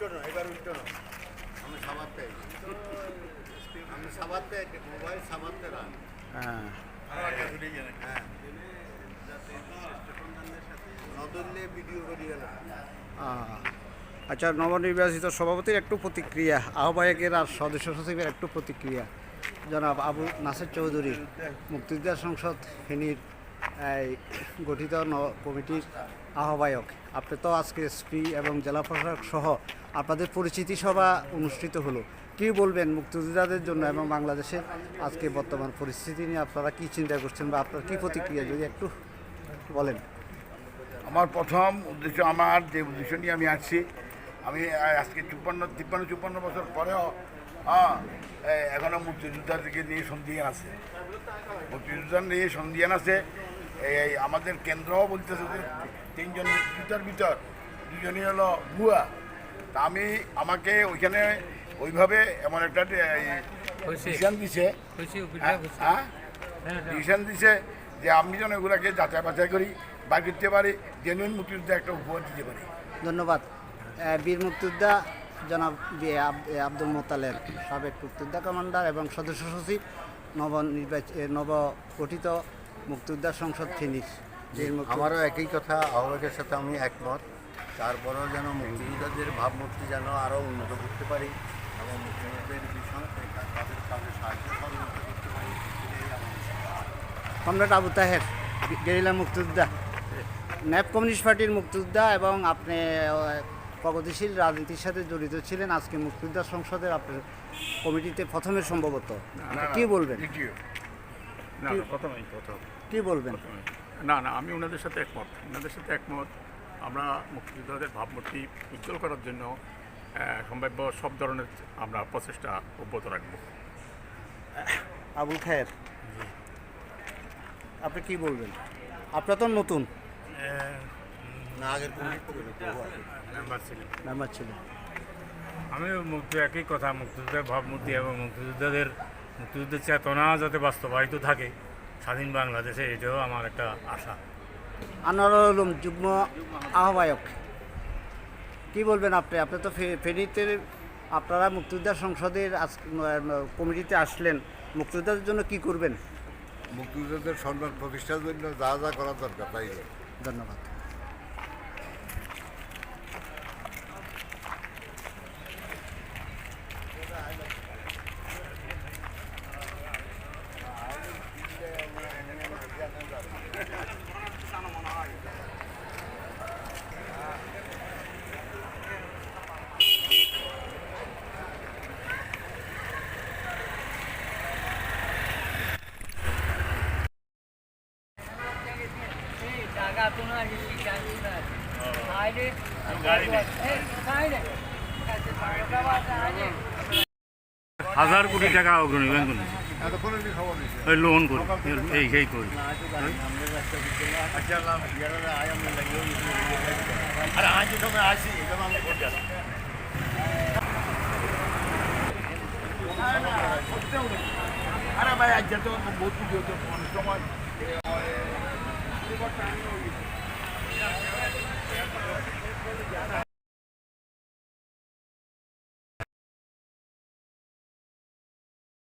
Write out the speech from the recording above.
এবার আমি সাবাতে আমি সাবাতে মোবাইল সাবাতে রান হ্যাঁ। হ্যাঁ নদলে ভিডিও করি আচ্ছা নবনির্বাচিত সভাপতির একটু প্রতিক্রিয়া আহ্বায়কের আর সদস্য সচিবের একটু প্রতিক্রিয়া। জনাব আবু নাসির চৌধুরী মুক্তিযোদ্ধা সংসদ ফেনীর গঠিত ন- কমিটির আহ্বায়ক। আপনি তো আজকে এসপি এবং জেলা প্রশাসক সহ আপনাদের পরিচিতি সভা অনুষ্ঠিত হলো। কি বলবেন মুক্তিযোদ্ধাদের জন্য এবং বাংলাদেশের আজকে বর্তমান পরিস্থিতি নিয়ে আপনারা কি চিন্তা করছেন বা আপনার কি প্রতিক্রিয়া, যদি একটু বলেন। আমার প্রথম উদ্দেশ্য, আমার যে উদ্দেশ্য নিয়ে আমি আসছি, আমি আজকে চুপ্পান্ন, তিপ্পান্ন, চুপ্পান্ন বছর পরেও হ্যাঁ এখনও এখনও মুক্তিযোদ্ধাদেরকে নিয়ে সন্ধিয়ান আছে। মুক্তিযোদ্ধার নিয়ে সন্ধিয়ান আছে এই আমাদের কেন্দ্রও বলতেছে যে তিনজন মুক্তিযোদ্ধার ভিতর দুজনই হলো ভুয়া। তা আমি আমাকে ওইখানে ওইভাবে এমন একটা ডিসিশন দিছে। হ্যাঁ, হ্যাঁ ডিসিশন দিছে যে আমি যেন এগুলাকে যাচাই বাছাই করি বা করতে পারি জেনুইন মুক্তিযুদ্ধে একটা উপহার দিতে পারি। ধন্যবাদ। বীর মুক্তিযোদ্ধা জনাব বি আব- এ আব্দুল মোতালেব সাবেক মুক্তিযোদ্ধা কমান্ডার এবং সদস্য সচিব নবনির্বাচিত নবগঠিত মুক্তিযোদ্ধা সংসদ ফিনিশ। বীর আমারও একই কথা আহ্বায়কের সাথে আমি একমত। তারপরেও যেন মুক্তিযোদ্ধাদের ভাবমূর্তি যেন আরও উন্নত করতে পারি এবং মুক্তিযোদ্ধাদের বিষয় তাদের কাজে সাহায্য সহযোগিতা করতে পারি এটাই কমরেড আবু তাহের গেরিলা মুক্তিযোদ্ধা। ন্যাপ কমিউনিস্ট পার্টির মুক্তিযোদ্ধা এবং আপনি প্রগতিশীল রাজনীতির সাথে জড়িত ছিলেন আজকে মুক্তিযোদ্ধা সংসদের আপনার কমিটিতে প্রথমে সম্ভবত। কি বলবেন? কি বলবেন? না না আমি ওনাদের সাথে একমত। ওনাদের সাথে একমত। আমরা মুক্তিযোদ্ধাদের ভাবমূর্তি উজ্জ্বল করার জন্য সম্ভাব্য সব ধরনের আমরা প্রচেষ্টা অব্যাহত রাখব। আবুল খায়ের আপনি কি বলবেন? আপনার তো নতুন। না আগের কমিটি মেম্বার ছিলেন। মেম্বার ছিলেন। আমি মুক্তি একই কথা মুক্তিযুদ্ধের ভাবমূর্তি এবং মুক্তিযোদ্ধাদের মুক্তিযুদ্ধের চেতনা যাতে বাস্তবায়িত থাকে স্বাধীন বাংলাদেশে এটাও আমার একটা আশা। আনোয়ারুল যুগ্ম আহ্বায়ক। কি বলবেন আপনি? আপনি তো ফেনীতে আপনারা মুক্তিযোদ্ধা সংসদের আজ কমিটিতে আসলেন। মুক্তিযোদ্ধাদের জন্য কি করবেন? মুক্তিযোদ্ধাদের সম্মান প্রতিষ্ঠার জন্য যা যা করা দরকার তাই ধন্যবাদ। হাজার কোটি টাকা অগ্রণী ব্যাংক লোন করি এই সেই করি। আচ্ছা ইয়ারা আয় আরে সময় ভাই আজ তো বহুত ਬਹੁਤ ਟਾਈਮ ਹੋ ਗਿਆ